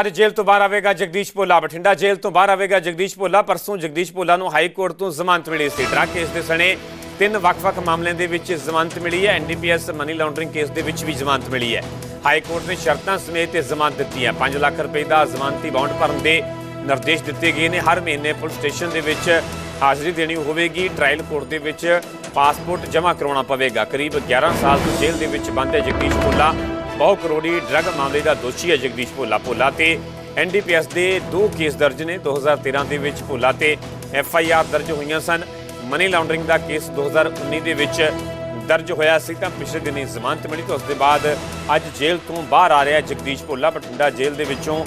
ਅੱਜ ਜੇਲ੍ਹ ਤੋਂ ਬਾਹਰ ਆਵੇਗਾ ਜਗਦੀਸ਼ ਭੋਲਾ ਬਠਿੰਡਾ। ਜੇਲ੍ਹ ਤੋਂ ਬਾਹਰ ਆਵੇਗਾ ਜਗਦੀਸ਼ ਭੋਲਾ। ਪਰਸੋਂ ਜਗਦੀਸ਼ ਭੋਲਾ ਨੂੰ ਹਾਈ ਕੋਰਟ ਤੋਂ ਜ਼ਮਾਨਤ ਮਿਲੀ ਸੀ। ਡਰੱਗ ਕੇਸ ਦੇ ਸਣੇ ਤਿੰਨ ਵੱਖ-ਵੱਖ ਮਾਮਲਿਆਂ ਦੇ ਵਿੱਚ ਜ਼ਮਾਨਤ ਮਿਲੀ ਹੈ। ਐਨਡੀਪੀਐਸ ਮਨੀ ਲਾਂਡਰਿੰਗ ਕੇਸ ਦੇ ਵਿੱਚ ਵੀ ਜ਼ਮਾਨਤ ਮਿਲੀ ਹੈ। ਹਾਈ ਕੋਰਟ ਨੇ ਸ਼ਰਤਾਂ ਸਮੇਤ ਇਹ ਜ਼ਮਾਨਤ ਦਿੱਤੀ ਹੈ। 5 ਲੱਖ ਰੁਪਏ ਦਾ ਜ਼ਮਾਨਤੀ ਬੌਂਡ ਭਰਨ ਦੇ ਨਿਰਦੇਸ਼ ਦਿੱਤੇ ਗਏ ਨੇ। ਹਰ ਮਹੀਨੇ ਪੁਲਿਸ ਸਟੇਸ਼ਨ ਦੇ ਵਿੱਚ ਹਾਜ਼ਰੀ ਦੇਣੀ ਹੋਵੇਗੀ। ਟ੍ਰਾਇਲ ਕੋਰਟ ਦੇ ਵਿੱਚ ਪਾਸਪੋਰਟ ਜਮ੍ਹਾਂ ਕਰਾਉਣਾ ਪਵੇਗਾ। ਕਰੀਬ 11 ਸਾਲ ਤੋਂ ਜੇਲ੍ਹ ਦੇ ਵਿੱਚ ਬੰਦ ਹੈ ਜਗਦੀਸ਼ ਭੋਲਾ। ਬਹੁ ਕਰੋੜੀ ਡਰੱਗ ਮਾਮਲੇ ਦਾ ਦੋਸ਼ੀ ਹੈ ਜਗਦੀਸ਼ ਭੋਲਾ ਭੋਲਾ ਤੇ ਐਨਡੀਪੀਐਸ ਦੇ ਦੋ ਕੇਸ ਦਰਜ ਨੇ। 2013 ਦੇ ਵਿੱਚ ਭੋਲਾ ਤੇ ਐਫਆਈਆਰ ਦਰਜ ਹੋਈਆਂ ਸਨ। ਮਨੀ ਲਾਂਡਰਿੰਗ ਦਾ ਕੇਸ 2019 ਦੇ ਵਿੱਚ ਦਰਜ ਹੋਇਆ ਸੀ ਤਾਂ ਪਿਛਲੇ ਦਿਨੀ ਜ਼ਮਾਨਤ ਮਿਲੀ ਤਾਂ ਉਸ ਦੇ ਬਾਅਦ ਅੱਜ ਜੇਲ੍ਹ ਤੋਂ ਬਾਹਰ ਆ ਰਿਹਾ ਜਗਦੀਸ਼ ਭੋਲਾ। ਬਠਿੰਡਾ ਜੇਲ੍ਹ ਦੇ ਵਿੱਚੋਂ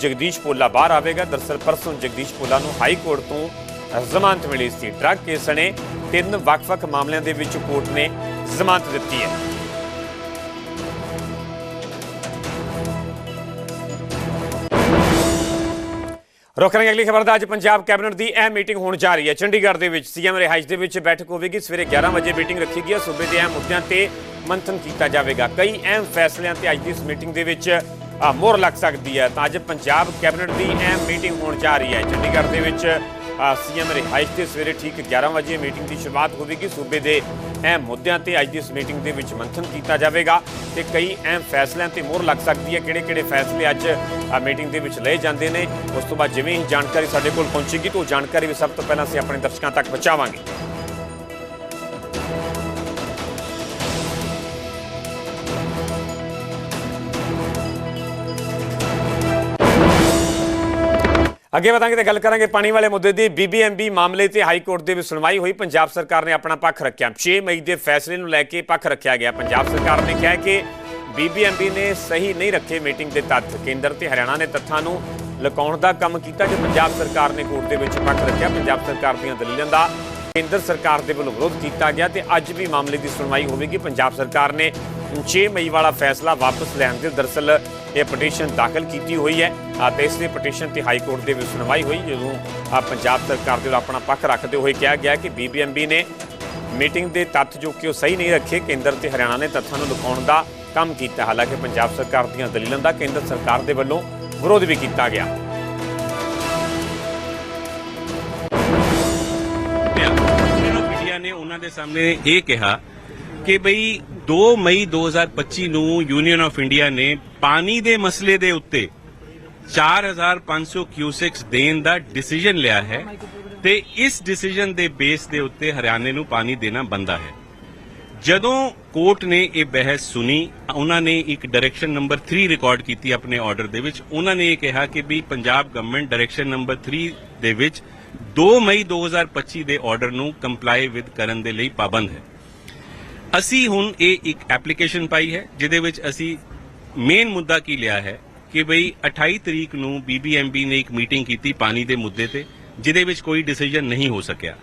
ਜਗਦੀਸ਼ ਭੋਲਾ ਬਾਹਰ ਆਵੇਗਾ। ਦਰਸਲ ਪਰਸੋਂ ਜਗਦੀਸ਼ ਭੋਲਾ ਨੂੰ ਹਾਈ ਕੋਰਟ ਤੋਂ ਜ਼ਮਾਨਤ ਮਿਲੀ ਸੀ। ਡਰੱਗ ਕੇਸ ਨੇ ਤਿੰਨ ਵੱਖ-ਵੱਖ ਮਾਮਲਿਆਂ ਦੇ ਵਿੱਚ ਕੋਰਟ ਨੇ ਜ਼ਮਾਨਤ ਦਿੱਤੀ ਹੈ। ਰੁਕ ਰਹੇ ਅਗਲੀ ਖਬਰ ਦਾ ਅੱਜ ਪੰਜਾਬ ਕੈਬਨਿਟ ਦੀ ਅਹਿਮ ਮੀਟਿੰਗ ਹੋਣ ਜਾ ਰਹੀ ਹੈ। ਚੰਡੀਗੜ੍ਹ ਦੇ ਵਿੱਚ ਸੀਐਮ ਰਿਹਾਇਸ਼ ਦੇ ਵਿੱਚ ਬੈਠਕ ਹੋਵੇਗੀ। ਸਵੇਰੇ 11 ਵਜੇ ਮੀਟਿੰਗ ਰੱਖੀ ਗਈ ਹੈ। ਸੂਬੇ ਦੇ ਅਹਿਮ ਮੁੱਦਿਆਂ ਤੇ ਮੰਥਨ ਕੀਤਾ ਜਾਵੇਗਾ। ਕਈ ਅਹਿਮ ਫੈਸਲਿਆਂ ਤੇ ਅੱਜ ਦੀ ਇਸ ਮੀਟਿੰਗ ਦੇ ਵਿੱਚ ਅ, ਮੋਹਰ ਲੱਗ ਸਕਦੀ ਹੈ। ਤਾਂ ਅੱਜ ਪੰਜਾਬ ਕੈਬਨਿਟ ਦੀ ਅਹਿਮ ਮੀਟਿੰਗ ਹੋਣ ਜਾ ਰਹੀ ਹੈ। ਚੰਡੀਗੜ੍ਹ ਦੇ ਵਿੱਚ ਸੀਐਮ ਰਿਹਾਇਸ਼ ਤੇ ਸਵੇਰੇ ਠੀਕ 11 ਵਜੇ ਮੀਟਿੰਗ ਦੀ ਸ਼ੁਰੂਆਤ ਹੋਵੇਗੀ। ਸੂਬੇ ਦੇ ਅਹਿਮ ਮੁੱਦਿਆਂ ਤੇ ਅੱਜ ਦੀ ਇਸ ਮੀਟਿੰਗ ਦੇ ਵਿੱਚ ਮੰਥਨ ਕੀਤਾ ਜਾਵੇਗਾ ਤੇ ਕਈ ਅਹਿਮ ਫੈਸਲਿਆਂ ਤੇ ਮੋਹਰ ਲੱਗ ਸਕਦੀ ਹੈ। ਕਿਹੜੇ-ਕਿਹੜੇ ਫੈਸਲੇ ਅੱਜ ਮੀਟਿੰਗ ਦੇ ਵਿੱਚ ਲਏ ਜਾਂਦੇ ਨੇ, ਉਸ ਤੋਂ ਬਾਅਦ ਜਿਵੇਂ ਹੀ ਜਾਣਕਾਰੀ ਸਾਡੇ ਕੋਲ ਪਹੁੰਚੇਗੀ ਤਾਂ ਉਹ ਜਾਣਕਾਰੀ ਵੀ ਸਭ ਤੋਂ ਪਹਿਲਾਂ ਅਸੀਂ ਆਪਣੇ ਦਰਸ਼ਕਾਂ ਤੱਕ ਪਹੁੰਚਾਵਾਂਗੇ। ਅੱਗੇ ਵਧਾਂਗੇ ਤੇ ਗੱਲ ਕਰਾਂਗੇ ਪਾਣੀ ਵਾਲੇ ਮੁੱਦੇ ਦੀ। ਬੀਬੀਐਮਬੀ ਮਾਮਲੇ ਤੇ ਹਾਈ ਕੋਰਟ ਦੇ ਵਿੱਚ ਸੁਣਵਾਈ ਹੋਈ। ਪੰਜਾਬ ਸਰਕਾਰ ਨੇ ਆਪਣਾ ਪੱਖ ਰੱਖਿਆ। 6 ਮਈ ਦੇ ਫੈਸਲੇ ਨੂੰ ਲੈ ਕੇ ਪੱਖ ਰੱਖਿਆ ਗਿਆ। ਪੰਜਾਬ ਸਰਕਾਰ ਨੇ ਕਿਹਾ ਕਿ ਬੀਬੀਐਮਬੀ ਨੇ ਸਹੀ ਨਹੀਂ ਰੱਖੇ ਮੀਟਿੰਗ ਦੇ ਤੱਥ। ਕੇਂਦਰ ਤੇ ਹਰਿਆਣਾ ਨੇ ਤੱਥਾਂ ਨੂੰ ਲੁਕਾਉਣ ਦਾ ਕੰਮ ਕੀਤਾ ਜੇ ਪੰਜਾਬ ਸਰਕਾਰ ਨੇ ਕੋਰਟ ਦੇ ਵਿੱਚ ਪੱਖ ਰੱਖਿਆ। ਪੰਜਾਬ ਸਰਕਾਰ ਦੀਆਂ ਦਲੀਲਾਂ ਦਾ ਕੇਂਦਰ ਸਰਕਾਰ ਦੇ ਵੱਲੋਂ ਵਿਰੋਧ ਕੀਤਾ ਗਿਆ ਤੇ ਅੱਜ ਵੀ ਮਾਮਲੇ ਦੀ ਸੁਣਵਾਈ ਹੋਵੇਗੀ। ਪੰਜਾਬ ਸਰਕਾਰ ਨੇ 6 ਮਈ ਵਾਲਾ ਫੈਸਲਾ ਵਾਪਸ ਲੈਣ ਦੇ ਦਰਸਲ ਇਹ ਪਟੀਸ਼ਨ ਦਾਖਲ ਕੀਤੀ ਹੋਈ ਹੈ। ਆ ਇਸ ਦੇ ਪਟੀਸ਼ਨ ਤੇ ਹਾਈ ਕੋਰਟ ਦੇ ਵਿੱਚ ਸੁਣਵਾਈ ਹੋਈ, ਜਦੋਂ ਆ ਪੰਜਾਬ ਸਰਕਾਰ ਦੇ ਆਪਣਾ ਪੱਖ ਰੱਖਦੇ ਹੋਏ ਕਿਹਾ ਗਿਆ ਕਿ ਬੀਬੀਐਮਬੀ ਨੇ ਮੀਟਿੰਗ ਦੇ ਤੱਥ ਜੋ ਕਿ ਉਹ ਸਹੀ ਨਹੀਂ ਰੱਖੇ, ਕੇਂਦਰ ਤੇ ਹਰਿਆਣਾ ਨੇ ਤੱਥਾਂ ਨੂੰ ਲੁਕਾਉਣ ਦਾ ਕੰਮ ਕੀਤਾ। ਹਾਲਾਂਕਿ ਪੰਜਾਬ ਸਰਕਾਰ ਦੀਆਂ ਦਲੀਲਾਂ ਦਾ ਕੇਂਦਰ ਸਰਕਾਰ ਦੇ ਵੱਲੋਂ ਵਿਰੋਧ ਵੀ ਕੀਤਾ ਗਿਆ। ਯੂਨੀਅਨ ਨੇ ਉਹਨਾਂ ਦੇ ਸਾਹਮਣੇ ਇਹ ਕਿਹਾ ਕਿ ਬਈ 2 ਮਈ 2025 ਨੂੰ ਯੂਨੀਅਨ ਆਫ ਇੰਡੀਆ ਨੇ ਪਾਣੀ ਦੇ ਮਸਲੇ ਦੇ ਉੱਤੇ 4500 ਕਿਊਸਿਕਸ ਦੇਣ ਦਾ ਡਿਸੀਜਨ ਲਿਆ ਹੈ ਤੇ ਇਸ ਡਿਸੀਜਨ ਦੇ ਬੇਸ ਦੇ ਉੱਤੇ ਹਰਿਆਣੇ ਨੂੰ ਪਾਣੀ ਦੇਣਾ ਬੰਦਾ ਹੈ। ਜਦੋਂ ਕੋਰਟ ਨੇ ਇਹ ਬਹਿਸ ਸੁਣੀ, ਉਹਨਾਂ ਨੇ ਇੱਕ ਡਾਇਰੈਕਸ਼ਨ ਨੰਬਰ 3 ਰਿਕਾਰਡ ਕੀਤੀ ਆਪਣੇ ਆਰਡਰ ਦੇ ਵਿੱਚ। ਉਹਨਾਂ ਨੇ ਇਹ ਕਿਹਾ ਕਿ ਵੀ ਪੰਜਾਬ ਗਵਰਨਮੈਂਟ ਡਾਇਰੈਕਸ਼ਨ ਨੰਬਰ 3 ਦੇ ਵਿੱਚ 2 ਮਈ 2025 ਦੇ ਆਰਡਰ ਨੂੰ ਕੰਪਲਾਈ ਵਿਦ ਕਰਨ ਦੇ ਲਈ ਪਾਬੰਦ ਹੈ। ਅਸੀਂ ਹੁਣ ਇਹ ਇੱਕ ਐਪਲੀਕੇਸ਼ਨ ਪਾਈ ਹੈ, ਜਿਹਦੇ ਵਿੱਚ ਅਸੀਂ ਮੇਨ ਮੁੱਦਾ ਕੀ ਲਿਆ ਹੈ ਕਿ ਬਈ 28 ਤਰੀਕ ਨੂੰ ਬੀਬੀਐਮਬੀ ਨੇ ਇੱਕ ਮੀਟਿੰਗ ਕੀਤੀ ਪਾਣੀ ਦੇ ਮੁੱਦੇ ਤੇ, ਜਿਹਦੇ ਵਿੱਚ ਕੋਈ ਡਿਸੀਜਨ ਨਹੀਂ ਹੋ ਸਕਿਆ।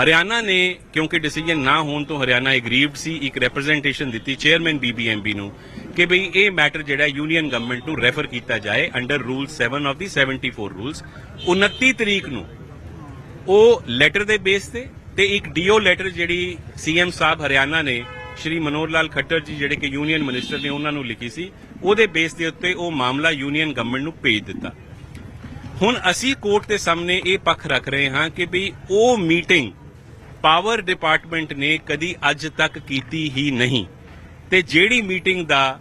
ਹਰਿਆਣਾ ਨੇ, ਕਿਉਂਕਿ ਡਿਸੀਜਨ ਨਾ ਹੋਣ ਤੋਂ ਹਰਿਆਣਾ ਐਗਰੀਵਡ ਸੀ, ਇੱਕ ਰਿਪਰੈਜ਼ੈਂਟੇਸ਼ਨ ਦਿੱਤੀ ਚੇਅਰਮੈਨ ਬੀਬੀਐਮਬੀ ਨੂੰ ਕਿ ਬਈ ਇਹ ਮੈਟਰ ਜਿਹੜਾ ਯੂਨੀਅਨ ਗਵਰਨਮੈਂਟ ਨੂੰ ਰੈਫਰ ਕੀਤਾ ਜਾਏ ਅੰਡਰ ਰੂਲ 7 ਆਫ ਦੀ 74 ਰੂਲਸ 29 ਤਰੀਕ ਨੂੰ ਉਹ ਲੈਟਰ ਦੇ ਬੇਸ ਤੇ ਤੇ ਇੱਕ ਡੀਓ ਲੈਟਰ ਜਿਹੜੀ ਸੀਐਮ ਸਾਹਿਬ ਹਰਿਆਣਾ ਨੇ, ਸ਼੍ਰੀ ਮਨੋਹਰ ਲਾਲ ਖੱਟਰ ਜੀ ਜਿਹੜੇ ਕਿ ਯੂਨੀਅਨ ਮਿਨਿਸਟਰ ਨੇ, ਉਹਨਾਂ ਨੂੰ ਲਿਖੀ ਸੀ। ਉਹਦੇ ਬੇਸ ਦੇ ਉੱਤੇ ਉਹ ਮਾਮਲਾ ਯੂਨੀਅਨ ਗਵਰਨਮੈਂਟ ਨੂੰ ਭੇਜ ਦਿੱਤਾ। ਹੁਣ ਅਸੀਂ ਕੋਰਟ ਦੇ ਸਾਹਮਣੇ ਇਹ ਪੱਖ ਰੱਖ ਰਹੇ ਹਾਂ ਕਿ ਵੀ ਉਹ ਮੀਟਿੰਗ ਪਾਵਰ ਡਿਪਾਰਟਮੈਂਟ ਨੇ ਕਦੀ ਅੱਜ ਤੱਕ ਕੀਤੀ ਹੀ ਨਹੀਂ। ਤੇ ਜਿਹੜੀ ਮੀਟਿੰਗ ਦਾ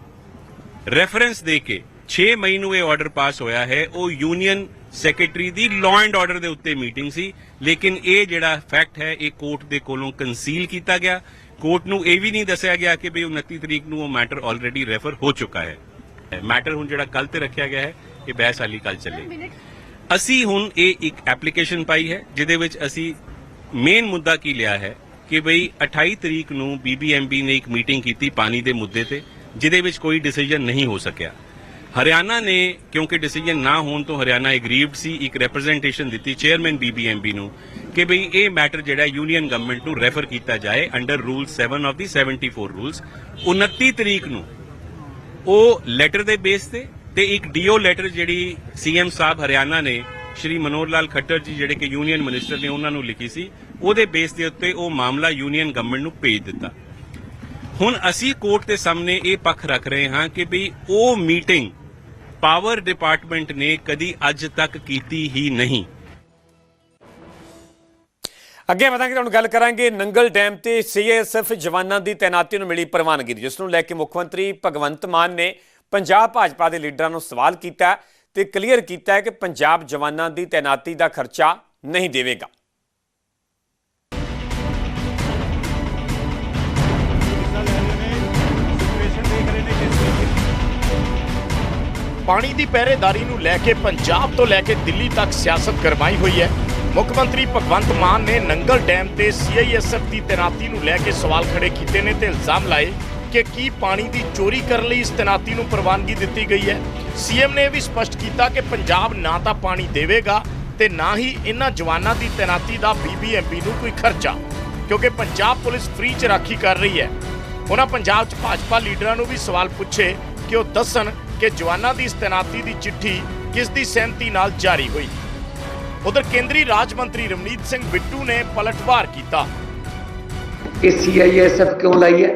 ਰੈਫਰੈਂਸ ਦੇ ਕੇ 6 ਮਈ ਨੂੰ ਇਹ ਆਰਡਰ ਪਾਸ ਹੋਇਆ ਹੈ, ਉਹ ਯੂਨੀਅਨ ਸੈਕਟਰੀ ਦੀ ਲਾਅ ਐਂਡ ਆਰਡਰ ਦੇ ਉੱਤੇ ਮੀਟਿੰਗ ਸੀ ਲੇਕਿਨ ਇਹ ਜਿਹੜਾ ਫੈਕਟ ਹੈ ਇਹ ਕੋਰਟ ਦੇ ਕੋਲੋਂ ਕੰਸੀਲ ਕੀਤਾ ਗਿਆ। ਕੋਰਟ ਨੂੰ ਇਹ ਵੀ ਨਹੀਂ ਦੱਸਿਆ ਗਿਆ ਕਿ ਵੀ 29 ਤਰੀਕ ਨੂੰ ਉਹ ਮੈਟਰ ਆਲਰੇਡੀ ਰੈਫਰ ਹੋ ਚੁੱਕਾ ਹੈ। ਮੈਟਰ ਹੁਣ ਜਿਹੜਾ ਕੱਲ ਤੇ ਰੱਖਿਆ ਗਿਆ ਹੈ ਇਹ ਬਹਿਸ ਹਾਲੀ ਕੱਲ ਚੱਲੇਗੀ ਅਸੀਂ ਹੁਣ ਇਹ ਇੱਕ ਐਪਲੀਕੇਸ਼ਨ ਪਾਈ ਹੈ ਜਿਹਦੇ ਵਿੱਚ ਅਸੀਂ ਮੇਨ ਮੁੱਦਾ ਕੀ ਲਿਆ ਹੈ ਕਿ ਬਈ 28 ਤਰੀਕ ਨੂੰ ਬੀਬੀਐਮਬੀ ਨੇ ਇੱਕ ਮੀਟਿੰਗ ਕੀਤੀ ਪਾਣੀ ਦੇ ਮੁੱਦੇ ਤੇ ਜਿਹਦੇ ਵਿੱਚ ਕੋਈ ਡਿਸੀਜਨ ਨਹੀਂ ਹੋ ਸਕਿਆ। ਹਰਿਆਣਾ ਨੇ, ਕਿਉਂਕਿ ਡਿਸੀਜਨ ਨਾ ਹੋਣ ਤੋਂ ਹਰਿਆਣਾ ਐਗਰੀਵਡ ਸੀ, ਇੱਕ ਰਿਪਰੈਜ਼ੈਂਟੇਸ਼ਨ ਦਿੱਤੀ ਚੇਅਰਮੈਨ ਬੀਬੀਐਮਬੀ ਨੂੰ ਕਿ ਬਈ ਇਹ ਮੈਟਰ ਜਿਹੜਾ ਯੂਨੀਅਨ ਗਵਰਨਮੈਂਟ ਨੂੰ ਰੈਫਰ ਕੀਤਾ ਜਾਏ ਅੰਡਰ ਰੂਲ 7 ਆਫ ਦੀ 74 ਰੂਲਸ 29 ਤਰੀਕ ਨੂੰ ਉਹ ਲੈਟਰ ਦੇ ਬੇਸ ਤੇ ਤੇ ਇੱਕ ਡੀਓ ਲੈਟਰ ਜਿਹੜੀ ਸੀਐਮ ਸਾਹਿਬ ਹਰਿਆਣਾ ਨੇ, ਸ਼੍ਰੀ ਮਨੋਹਰ ਲਾਲ ਖੱਟਰ ਜੀ ਜਿਹੜੇ ਕਿ ਯੂਨੀਅਨ ਮਿਨਿਸਟਰ ਨੇ ਉਹਨਾਂ ਨੂੰ ਲਿਖੀ ਸੀ, ਉਹਦੇ ਬੇਸ ਦੇ ਉੱਤੇ ਉਹ ਮਾਮਲਾ ਯੂਨੀਅਨ ਗਵਰਨਮੈਂਟ ਨੂੰ ਭੇਜ ਦਿੱਤਾ। ਹੁਣ ਅਸੀਂ ਕੋਰਟ ਦੇ ਸਾਹਮਣੇ ਇਹ ਪੱਖ ਰੱਖ ਰਹੇ ਹਾਂ ਕਿ ਵੀ ਉਹ ਮੀਟਿੰਗ ਪਾਵਰ ਡਿਪਾਰਟਮੈਂਟ ਨੇ ਕਦੀ ਅੱਜ ਤੱਕ ਕੀਤੀ ਹੀ ਨਹੀਂ। ਅੱਗੇ ਵਧਾਂਗੇ, ਤੁਹਾਨੂੰ ਗੱਲ ਕਰਾਂਗੇ ਨੰਗਲ ਡੈਮ ਤੇ ਸੀਐਸਐਫ ਜਵਾਨਾਂ ਦੀ ਤੈਨਾਤੀ ਨੂੰ ਮਿਲੀ ਪ੍ਰਵਾਨਗੀ ਜਿਸ ਨੂੰ ਲੈ ਕੇ ਮੁੱਖ ਮੰਤਰੀ ਭਗਵੰਤ ਮਾਨ ਨੇ ਪੰਜਾਬ ਭਾਜਪਾ ਦੇ ਲੀਡਰਾਂ ਨੂੰ ਸਵਾਲ ਕੀਤਾ ਹੈ ਤੇ ਕਲੀਅਰ ਕੀਤਾ ਹੈ ਕਿ ਪੰਜਾਬ ਜਵਾਨਾਂ ਦੀ ਤੈਨਾਤੀ ਦਾ ਖਰਚਾ ਨਹੀਂ ਦੇਵੇਗਾ। ਪਾਣੀ ਦੀ ਪਹਿਰੇਦਾਰੀ ਨੂੰ ਲੈ ਕੇ ਪੰਜਾਬ ਤੋਂ ਲੈ ਕੇ ਦਿੱਲੀ ਤੱਕ ਸਿਆਸਤ ਗਰਮਾਈ ਹੋਈ ਹੈ। ਮੁੱਖ ਮੰਤਰੀ ਭਗਵੰਤ ਮਾਨ ਨੇ ਨੰਗਲ ਡੈਮ ਤੇ ਸੀਆਈਐਸਐਫ ਦੀ ਤੈਨਾਤੀ ਨੂੰ ਲੈ ਕੇ ਸਵਾਲ ਖੜੇ ਕੀਤੇ ਨੇ ਤੇ ਇਲਜ਼ਾਮ ਲਾਏ ਕਿ ਕੀ ਪਾਣੀ ਦੀ ਚੋਰੀ ਕਰਨ ਲਈ ਇਸ ਤੈਨਾਤੀ ਨੂੰ ਪ੍ਰਵਾਨਗੀ ਦਿੱਤੀ ਗਈ ਹੈ। ਸੀਐਮ ਨੇ ਇਹ ਵੀ ਸਪਸ਼ਟ ਕੀਤਾ ਕਿ ਪੰਜਾਬ ਨਾ ਤਾਂ ਪਾਣੀ ਦੇਵੇਗਾ ਤੇ ਨਾ ਹੀ ਇਹਨਾਂ ਜਵਾਨਾਂ ਦੀ ਤੈਨਾਤੀ ਦਾ ਬੀਬੀਐਮਬੀ ਨੂੰ ਕੋਈ ਖਰਚਾ, ਕਿਉਂਕਿ ਪੰਜਾਬ ਪੁਲਿਸ ਫ੍ਰੀ ਚ ਰਾਖੀ ਕਰ ਰਹੀ ਹੈ। ਉਹਨਾਂ ਪੰਜਾਬ 'ਚ ਭਾਜਪਾ ਲੀਡਰਾਂ ਨੂੰ ਵੀ ਸਵਾਲ ਪੁੱਛੇ ਕਿ ਉਹ ਦੱਸਣ ਕਿ ਜਵਾਨਾਂ ਦੀ ਇਸ ਤੈਨਾਤੀ ਦੀ ਚਿੱਠੀ ਕਿਸ ਦੀ ਸਹਿਮਤੀ ਨਾਲ ਜਾਰੀ ਹੋਈ। ਉਧਰ ਕੇਂਦਰੀ ਰਾਜ ਮੰਤਰੀ ਰਮਨੀਤ ਸਿੰਘ ਬਿੱਟੂ ਨੇ ਪਲਟਵਾਰ ਕੀਤਾ। ਇਹ ਸੀਆਈਐਸਐਫ ਕਿਉਂ ਲਾਈ ਹੈ?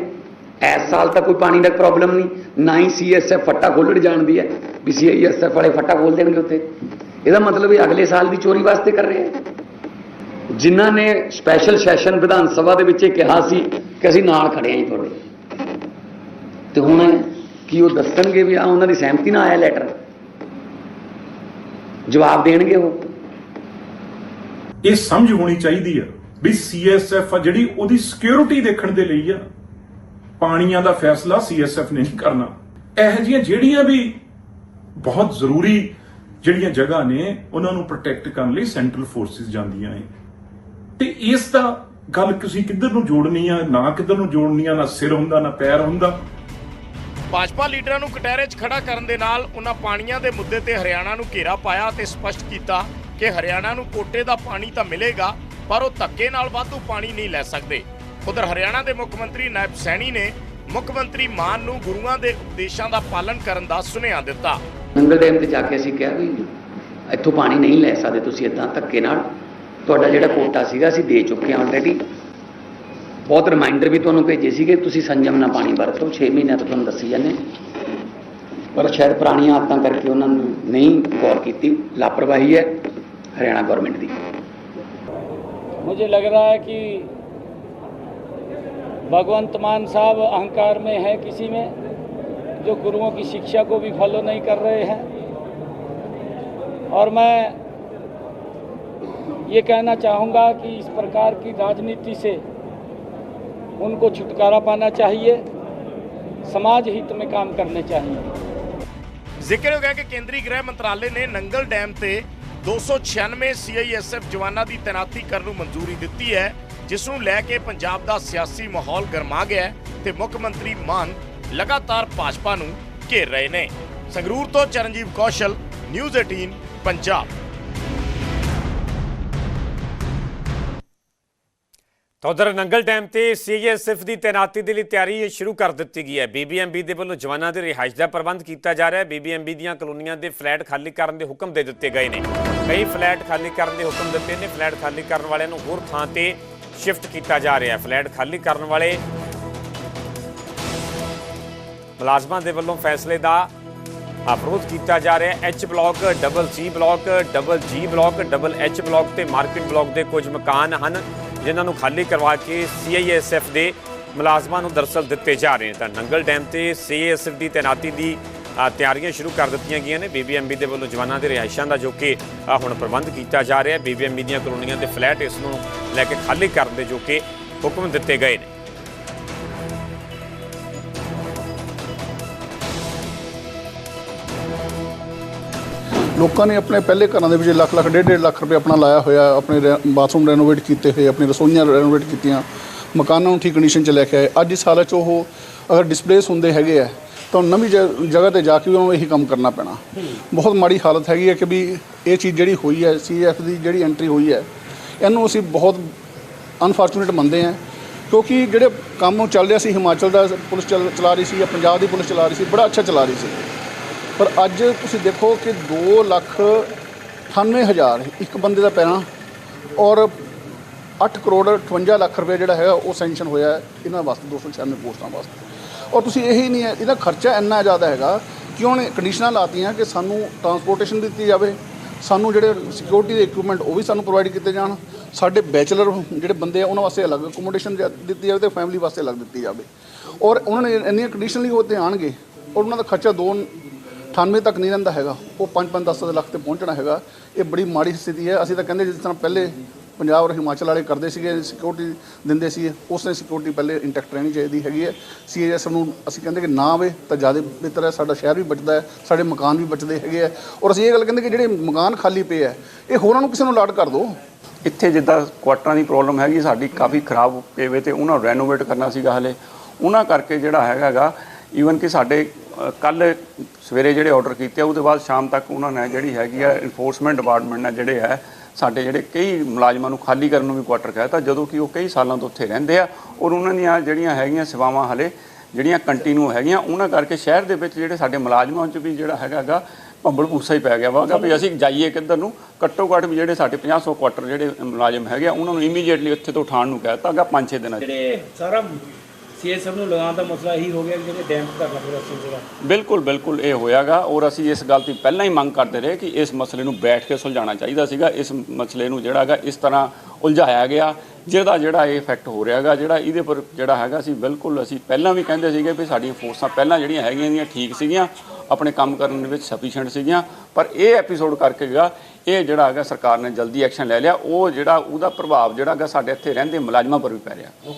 ਇਸ ਸਾਲ ਤਾਂ ਕੋਈ ਪਾਣੀ ਦਾ ਪ੍ਰੋਬਲਮ ਨਹੀਂ। ਨਾ ਹੀ ਸੀਐਸਐਫ ਫੱਟਾ ਖੋਲਣ ਜਾਣਦੀ ਹੈ ਵੀ ਸੀਆਈਐਸਐਫ ਵਾਲੇ ਫੱਟਾ ਖੋਲ ਦੇਣਗੇ ਉੱਥੇ। ਇਹਦਾ ਮਤਲਬ ਇਹ ਅਗਲੇ ਸਾਲ ਦੀ ਚੋਰੀ ਵਾਸਤੇ ਕਰ ਰਹੇ ਹੈ। ਜਿਨ੍ਹਾਂ ਨੇ ਸਪੈਸ਼ਲ ਸੈਸ਼ਨ ਵਿਧਾਨ ਸਭਾ ਦੇ ਵਿੱਚ ਇਹ ਕਿਹਾ ਸੀ ਕਿ ਅਸੀਂ ਨਾਲ ਖੜੇ ਆਂ ਤੁਹਾਡੇ। ਤੇ ਹੁਣ ਕੀ ਉਹ ਦੱਸਣਗੇ ਵੀ ਆ ਉਹਨਾਂ ਦੀ ਸਹਿਮਤੀ ਨਾਲ ਆਇਆ ਲੈਟਰ ਜਵਾਬ ਦੇਣਗੇ ਉਹ। ਇਹ ਸਮਝ ਹੋਣੀ ਚਾਹੀਦੀ ਆ ਵੀ ਸੀਐਸਐਫ ਆ ਜਿਹੜੀ ਉਹਦੀ ਸਿਕਿਉਰਿਟੀ ਦੇਖਣ ਦੇ ਲਈ ਆ, ਪਾਣੀਆਂ ਦਾ ਫੈਸਲਾ ਸੀਐਸਐਫ ਨੇ ਕਰਨਾ। ਇਹ ਜਿਹੀਆਂ ਜਿਹੜੀਆਂ ਵੀ ਬਹੁਤ ਜ਼ਰੂਰੀ ਜਿਹੜੀਆਂ ਜਗ੍ਹਾ ਨੇ, ਉਹਨਾਂ ਨੂੰ ਪ੍ਰੋਟੈਕਟ ਕਰਨ ਲਈ ਸੈਂਟਰਲ ਫੋਰਸਿਸ ਜਾਂਦੀਆਂ ਨੇ। ਤੇ ਇਸ ਦਾ ਗੱਲ ਤੁਸੀਂ ਕਿੱਧਰ ਨੂੰ ਜੋੜਨੀ ਆ? ਨਾ ਕਿੱਧਰ ਨੂੰ ਜੋੜਨੀ ਆ? ਨਾ ਸਿਰ ਹੁੰਦਾ, ਨਾ ਪੈਰ ਹੁੰਦਾ। ਭਾਜਪਾ ਲੀਡਰਾਂ ਨੂੰ ਕਟਹਿਰੇ 'ਚ ਖੜਾ ਕਰਨ ਦੇ ਨਾਲ ਉਹਨਾਂ ਪਾਣੀਆਂ ਦੇ ਮੁੱਦੇ ਤੇ ਹਰਿਆਣਾ ਨੂੰ ਘੇਰਾ ਪਾਇਆ ਤੇ ਸਪਸ਼ਟ ਕੀਤਾ ਕਿ ਹਰਿਆਣਾ ਨੂੰ ਕੋਟੇ ਦਾ ਪਾਣੀ ਤਾਂ ਮਿਲੇਗਾ, ਪਰ ਉਹ ਧੱਕੇ ਨਾਲ ਵਾਧੂ ਪਾਣੀ ਨਹੀਂ ਲੈ ਸਕਦੇ। ਉਧਰ ਹਰਿਆਣਾ ਦੇ ਮੁੱਖ ਮੰਤਰੀ ਨਾਇਬ ਸੈਣੀ ਨੇ ਮੁੱਖ ਮੰਤਰੀ ਮਾਨ ਨੂੰ ਗੁਰੂਆਂ ਦੇ ਉਪਦੇਸ਼ਾਂ ਦਾ ਪਾਲਣ ਕਰਨ ਦਾ ਸੁਨੇਹਾ ਦਿੱਤਾ। ਨੰਗਲ ਡੈਮ ਤੇ ਜਾ ਕੇ ਅਸੀਂ ਕਿਹਾ ਵੀ ਇੱਥੋਂ ਪਾਣੀ ਨਹੀਂ ਲੈ ਸਕਦੇ ਤੁਸੀਂ, ਇਦਾਂ ਧੱਕੇ ਨਾਲ। ਤੁਹਾਡਾ ਜਿਹੜਾ ਕੋਟਾ ਸੀਗਾ, ਅਸੀਂ ਦੇ ਚੁੱਕੇ ਹਾਂ ਆਲਰੇਡੀ ਬਹੁਤ ਰਿਮਾਈਂਡਰ ਵੀ ਤੁਹਾਨੂੰ ਭੇਜੇ ਸੀਗੇ ਤੁਸੀਂ ਸੰਜਮ ਨਾਲ ਪਾਣੀ ਵਰਤੋ 6 ਮਹੀਨਿਆਂ ਤੋਂ ਤੁਹਾਨੂੰ ਦੱਸੀ ਜਾਂਦੇ ਪਰ ਸ਼ਾਇਦ ਪੁਰਾਣੀਆਂ ਆਦਤਾਂ ਕਰਕੇ ਉਹਨਾਂ ਨੂੰ ਨਹੀਂ ਗੌਰ ਕੀਤੀ ਲਾਪਰਵਾਹੀ ਹੈ ਹਰਿਆਣਾ ਗਵਰਨਮੈਂਟ ਦੀ मुझे लग रहा है कि भगवंत मान साहब अहंकार में है किसी में जो गुरुओं की शिक्षा को भी फॉलो नहीं कर रहे हैं और मैं ये कहना चाहूँगा कि इस प्रकार की राजनीति से उनको छुटकारा पाना चाहिए समाज हित में काम करने चाहिए ਜ਼ਿਕਰ ਹੋ ਗਿਆ ਕਿ ਕੇਂਦਰੀ ਗ੍ਰਹਿ ਮੰਤਰਾਲੇ ਨੇ ਨੰਗਲ ਡੈਮ ਤੇ 296 ਸੀਆਈਐਸਐਫ ਜਵਾਨਾਂ ਦੀ ਤੈਨਾਤੀ ਕਰਨ ਨੂੰ ਮਨਜ਼ੂਰੀ ਦਿੱਤੀ ਹੈ ਜਿਸ ਨੂੰ ਲੈ ਕੇ ਪੰਜਾਬ ਦਾ ਸਿਆਸੀ ਮਾਹੌਲ ਗਰਮਾ ਗਿਆ ਹੈ ਤੇ ਮੁੱਖ ਮੰਤਰੀ ਮਾਨ ਲਗਾਤਾਰ ਭਾਜਪਾ ਨੂੰ ਘੇਰ ਰਹੇ ਨੇ ਸੰਗਰੂਰ ਤੋਂ ਚਰਨਜੀਵ ਕੌਸ਼ਲ ਨਿਊਜ਼ 18 ਪੰਜਾਬ ਤਾਂ ਉਧਰ ਨੰਗਲ ਡੈਮ ਤੇ ਸੀਐਸਐਫ ਦੀ ਤੈਨਾਤੀ ਦੇ ਲਈ ਤਿਆਰੀ ਸ਼ੁਰੂ ਕਰ ਦਿੱਤੀ ਗਈ ਹੈ। ਬੀਬੀਐਮਬੀ ਦੇ ਵੱਲੋਂ ਜਵਾਨਾਂ ਦੇ ਰਿਹਾਇਸ਼ ਦਾ ਪ੍ਰਬੰਧ ਕੀਤਾ ਜਾ ਰਿਹਾ ਹੈ। ਬੀਬੀਐਮਬੀ ਦੀਆਂ ਕਲੋਨੀਆਂ ਦੇ ਫਲੈਟ ਖਾਲੀ ਕਰਨ ਦੇ ਹੁਕਮ ਦੇ ਦਿੱਤੇ ਗਏ ਨੇ। ਕਈ ਫਲੈਟ ਖਾਲੀ ਕਰਨ ਦੇ ਹੁਕਮ ਦਿੱਤੇ ਨੇ। ਫਲੈਟ ਖਾਲੀ ਕਰਨ ਵਾਲਿਆਂ ਨੂੰ ਹੋਰ ਥਾਂ ਤੇ ਸ਼ਿਫਟ ਕੀਤਾ ਜਾ ਰਿਹਾ ਹੈ। ਫਲੈਟ ਖਾਲੀ ਕਰਨ ਵਾਲੇ ਮੁਲਾਜ਼ਮਾਂ ਦੇ ਵੱਲੋਂ ਫੈਸਲੇ ਦਾ ਅਪਰੋਧ ਕੀਤਾ ਜਾ ਰਿਹਾ ਹੈ। H block double C block double G block double H block ਤੇ ਮਾਰਕੀਟ ਬਲਾਕ ਦੇ ਕੁਝ ਮਕਾਨ ਹਨ। ਜਿਨ੍ਹਾਂ ਨੂੰ ਖਾਲੀ ਕਰਵਾ ਕੇ ਸੀਆਈਐਸਐਫ ਦੇ ਮੁਲਾਜ਼ਮਾਂ ਨੂੰ ਦਰਸਲ ਦਿੱਤੇ ਜਾ ਰਹੇ ਨੇ। ਤਾਂ ਨੰਗਲ ਡੈਮ ਤੇ ਸੀਆਈਐਸਐਫ ਦੀ ਤੈਨਾਤੀ ਦੀ ਤਿਆਰੀਆਂ ਸ਼ੁਰੂ ਕਰ ਦਿੱਤੀਆਂ ਗਈਆਂ ਨੇ। ਬੀਬੀਐਮਬੀ ਦੇ ਵੱਲੋਂ ਜਵਾਨਾਂ ਦੇ ਰਿਹਾਇਸ਼ਾਂ ਦਾ ਜੋ ਕਿ ਹੁਣ ਪ੍ਰਬੰਧ ਕੀਤਾ ਜਾ ਰਿਹਾ ਹੈ। ਬੀਬੀਐਮਬੀ ਦੀਆਂ ਕਲੋਨੀਆਂ ਦੇ ਫਲੈਟ ਇਸ ਨੂੰ ਲੈ ਕੇ ਖਾਲੀ ਕਰਨ ਦੇ ਜੋ ਕਿ ਹੁਕਮ ਦਿੱਤੇ ਗਏ ਨੇ। ਲੋਕਾਂ ਨੇ ਆਪਣੇ ਪਹਿਲੇ ਘਰਾਂ ਦੇ ਵਿੱਚ ਲੱਖ ਲੱਖ, ਡੇਢ ਡੇਢ ਲੱਖ ਰੁਪਏ ਆਪਣਾ ਲਾਇਆ ਹੋਇਆ, ਆਪਣੇ ਰੈ- ਬਾਥਰੂਮ ਰੈਨੋਵੇਟ ਕੀਤੇ ਹੋਏ, ਆਪਣੀ ਰਸੋਈਆਂ ਰੈਨੋਵੇਟ ਕੀਤੀਆਂ, ਮਕਾਨਾਂ ਨੂੰ ਠੀਕ ਕੰਡੀਸ਼ਨ 'ਚ ਲੈ ਕੇ ਆਏ। ਅੱਜ ਇਸ ਹਾਲਤ 'ਚ ਉਹ ਅਗਰ ਡਿਸਪਲੇਸ ਹੁੰਦੇ ਹੈਗੇ ਆ, ਤਾਂ ਉਹ ਨਵੀਂ ਜ- ਜਗ੍ਹਾ ਤੇ ਜਾ ਕੇ ਵੀ ਉਹਨਾਂ ਨੂੰ ਇਹੀ ਕੰਮ ਕਰਨਾ ਪੈਣਾ। ਬਹੁਤ ਮਾੜੀ ਹਾਲਤ ਹੈਗੀ ਹੈ ਕਿ ਵੀ ਇਹ ਚੀਜ਼ ਜਿਹੜੀ ਹੋਈ ਹੈ ਸੀਐਫ ਦੀ ਜਿਹੜੀ ਐਂਟਰੀ ਹੋਈ ਹੈ, ਇਹਨੂੰ ਅਸੀਂ ਬਹੁਤ ਅਨਫੋਰਚੂਨੇਟ ਮੰਨਦੇ ਹਾਂ, ਕਿਉਂਕਿ ਜਿਹੜੇ ਕੰਮ ਚੱਲ ਰਿਹਾ ਸੀ, ਹਿਮਾਚਲ ਦਾ ਪੁਲਿਸ ਚੱਲ- ਚਲਾ ਰਹੀ ਸੀ ਜਾਂ ਪੰਜਾਬ ਦੀ ਪੁਲਿਸ ਚਲਾ ਰਹੀ ਸੀ, ਬੜਾ ਅੱਛਾ ਚਲਾ ਰਹੀ ਸੀ। ਪਰ ਅੱਜ ਤੁਸੀਂ ਦੇਖੋ ਕਿ 2 ਲੱਖ 98 ਹਜ਼ਾਰ ਇੱਕ ਬੰਦੇ ਦਾ ਪੈਣਾ ਔਰ 8 ਕਰੋੜ 58 ਲੱਖ ਰੁਪਏ ਜਿਹੜਾ ਹੈਗਾ ਉਹ ਸੈਂਕਸ਼ਨ ਹੋਇਆ ਇਹਨਾਂ ਵਾਸਤੇ 296 ਪੋਸਟਾਂ ਵਾਸਤੇ। ਔਰ ਤੁਸੀਂ ਇਹੀ ਨਹੀਂ ਹੈ, ਇਹਦਾ ਖਰਚਾ ਇੰਨਾ ਜ਼ਿਆਦਾ ਹੈਗਾ ਕਿ ਉਹਨੇ ਕੰਡੀਸ਼ਨਾਂ ਲਾਤੀਆਂ ਕਿ ਸਾਨੂੰ ਟਰਾਂਸਪੋਰਟੇਸ਼ਨ ਦਿੱਤੀ ਜਾਵੇ, ਸਾਨੂੰ ਜਿਹੜੇ ਸਿਕਿਉਰਿਟੀ ਦੇ ਇਕਵਿਪਮੈਂਟ ਉਹ ਵੀ ਸਾਨੂੰ ਪ੍ਰੋਵਾਈਡ ਕੀਤੇ ਜਾਣ, ਸਾਡੇ ਬੈਚਲਰ ਜਿਹੜੇ ਬੰਦੇ ਆ ਉਹਨਾਂ ਵਾਸਤੇ ਅਲੱਗ ਅਕੋਮੋਡੇਸ਼ਨ ਦਿੱਤੀ ਜਾਵੇ ਤੇ ਫੈਮਿਲੀ ਵਾਸਤੇ ਅਲੱਗ ਦਿੱਤੀ ਜਾਵੇ। ਔਰ ਉਹਨਾਂ ਨੇ ਇੰਨੀਆਂ ਕੰਡੀਸ਼ਨ ਲਈ ਉਹ ਤੇ ਆਣਗੇ ਔਰ ਉਹਨਾਂ ਦਾ ਖਰਚਾ ਦੋ 98 ਤੱਕ ਨਹੀਂ ਰਹਿੰਦਾ ਹੈਗਾ। ਉਹ 5-5 10 ਲੱਖ ਤੇ ਪਹੁੰਚਣਾ ਹੈਗਾ। ਇਹ ਬੜੀ ਮਾੜੀ ਸਥਿਤੀ ਹੈ। ਅਸੀਂ ਤਾਂ ਕਹਿੰਦੇ ਜਿਸ ਤਰ੍ਹਾਂ ਪਹਿਲੇ ਪੰਜਾਬ ਔਰ ਹਿਮਾਚਲ ਵਾਲੇ ਕਰਦੇ ਸੀਗੇ ਸਿਕਿਉਰਿਟੀ ਦਿੰਦੇ ਸੀ ਉਸ ਨੇ ਸਿਕਿਉਰਿਟੀ ਪਹਿਲੇ ਇੰਟੈਕਟ ਰਹਿਣੀ ਚਾਹੀਦੀ ਹੈਗੀ ਹੈ। ਸੀਐਸ ਨੂੰ ਅਸੀਂ ਕਹਿੰਦੇ ਕਿ ਨਾ ਆਵੇ ਤਾਂ ਜ਼ਿਆਦਾ ਬਿਹਤਰ ਹੈ। ਸਾਡਾ ਸ਼ਹਿਰ ਵੀ ਬਚਦਾ ਹੈ, ਸਾਡੇ ਮਕਾਨ ਵੀ ਬਚਦੇ ਹੈਗੇ ਆ ਔਰ ਅਸੀਂ ਇਹ ਗੱਲ ਕਹਿੰਦੇ ਕਿ ਜਿਹੜੇ ਮਕਾਨ ਖਾਲੀ ਪਏ ਆ ਇਹ ਹੋਰਾਂ ਨੂੰ ਕਿਸੇ ਨੂੰ ਲਾਟ ਕਰ ਦਿਓ ਇੱਥੇ ਜਿੱਦਾਂ ਕੁਆਟਰਾਂ ਦੀ ਪ੍ਰੋਬਲਮ ਹੈਗੀ, ਸਾਡੀ ਕਾਫੀ ਖਰਾਬ ਪਏ ਵੇ ਤੇ ਉਹਨਾਂ ਨੂੰ ਰੈਨੋਵੇਟ ਕਰਨਾ ਸੀਗਾ ਹਲੇ। ਉਹਨਾਂ ਕਰਕੇ ਜਿਹੜਾ ਹੈਗਾਗਾ ਈਵਨ ਕਿ ਸਾਡੇ ਕੱਲ ਸਵੇਰੇ ਜਿਹੜੇ ਆਰਡਰ ਕੀਤੇ ਆ, ਉਹਦੇ ਬਾਅਦ ਸ਼ਾਮ ਤੱਕ ਉਹਨਾਂ ਨੇ ਜਿਹੜੀ ਹੈਗੀ ਆ ਇਨਫੋਰਸਮੈਂਟ ਡਿਪਾਰਟਮੈਂਟ ਨੇ ਜਿਹੜੇ ਹੈ ਸਾਡੇ ਜਿਹੜੇ ਕਈ ਮੁਲਾਜ਼ਮਾਂ ਨੂੰ ਖਾਲੀ ਕਰਨ ਨੂੰ ਵੀ ਕੁਆਟਰ ਕਹਿਤਾ ਜਦੋਂ ਕਿ ਉਹ ਕਈ ਸਾਲਾਂ ਤੋਂ ਉੱਥੇ ਰਹਿੰਦੇ ਆ ਔਰ ਉਹਨਾਂ ਦੀਆਂ ਜਿਹੜੀਆਂ ਹੈਗੀਆਂ ਸੇਵਾਵਾਂ ਹਲੇ ਜਿਹੜੀਆਂ ਕੰਟੀਨਿਊ ਹੈਗੀਆਂ, ਉਹਨਾਂ ਕਰਕੇ ਸ਼ਹਿਰ ਦੇ ਵਿੱਚ ਜਿਹੜੇ ਸਾਡੇ ਮੁਲਾਜ਼ਮਾਂ 'ਚ ਵੀ ਜਿਹੜਾ ਹੈਗਾਗਾ ਭੰਬਲ ਭੂਸਾ ਹੀ ਪੈ ਗਿਆ ਵਾਗਾ ਵੀ ਅਸੀਂ ਜਾਈਏ ਕਿੱਧਰ ਨੂੰ, ਘੱਟੋ ਘੱਟ ਵੀ ਜਿਹੜੇ ਸਾਡੇ 50 ਕੁਆਟਰ ਜਿਹੜੇ ਮੁਲਾਜ਼ਮ ਹੈਗੇ ਆ, ਉਹਨਾਂ ਨੂੰ ਇਮੀਡੀਏਟਲੀ ਉੱਥੇ ਤੋਂ ਉਠਾਉਣ ਨੂੰ ਕਹਿਤਾ ਗਾ 5-6 ਦਿਨਾਂ 'ਚ। ਜਿਹੜੇ ਸਾਰਾ ਸੀਐਸਐਫ ਨੂੰ ਲਗਾਉਣ ਦਾ ਮਸਲਾ ਇਹੀ ਹੋ ਗਿਆ ਕਿ ਜਿਹੜੇ ਡੈਮ ਕਰਨਾ ਪੂਰਾ ਸਿਲਸਿਲਾ ਬਿਲਕੁਲ ਬਿਲਕੁਲ ਇਹ ਹੋਇਆਗਾ ਔਰ ਅਸੀਂ ਇਸ ਗੱਲ ਦੀ ਪਹਿਲਾਂ ਹੀ ਮੰਗ ਕਰਦੇ ਰਹੇ ਕਿ ਇਸ ਮਸਲੇ ਨੂੰ ਬੈਠ ਕੇ ਸੁਲਝਾਉਣਾ ਚਾਹੀਦਾ ਸੀਗਾ। ਇਸ ਮਸਲੇ ਨੂੰ ਜਿਹੜਾਗਾ ਇਸ ਤਰ੍ਹਾਂ ਉਲਝਾਇਆ ਗਿਆ ਜਿਹਦਾ ਜਿਹੜਾ ਇਹ ਇਫੈਕਟ ਹੋ ਰਿਹਾਗਾ ਜਿਹੜਾ ਇਹਦੇ ਪਰ ਜਿਹੜਾ ਹੈਗਾ ਸੀ ਬਿਲਕੁਲ ਅਸੀਂ ਪਹਿਲਾਂ ਵੀ ਕਹਿੰਦੇ ਸੀਗੇ ਵੀ ਸਾਡੀਆਂ ਫੋਰਸਾਂ ਪਹਿਲਾਂ ਜਿਹੜੀਆਂ ਹੈਗੀਆਂ ਦੀਆਂ ਠੀਕ ਸੀਗੀਆਂ ਆਪਣੇ ਕੰਮ ਕਰਨ ਦੇ ਵਿੱਚ ਸਫੀਸ਼ੀਐਂਟ ਸੀਗੀਆਂ। ਪਰ ਇਹ ਐਪੀਸੋਡ ਕਰਕੇ ਗਿਆ ਇਹ ਜਿਹੜਾ ਹੈਗਾ ਸਰਕਾਰ ਨੇ ਜਲਦੀ ਐਕਸ਼ਨ ਲੈ ਲਿਆ ਉਹ ਜਿਹੜਾ ਉਹਦਾ ਪ੍ਰਭਾਵ ਜਿਹੜਾ ਹੈਗਾ ਸਾਡੇ ਇੱਥੇ ਰਹਿੰਦੇ ਮੁਲਾਜ਼ਮਾਂ ਪਰ ਵੀ ਪੈ ਰਿਹਾ।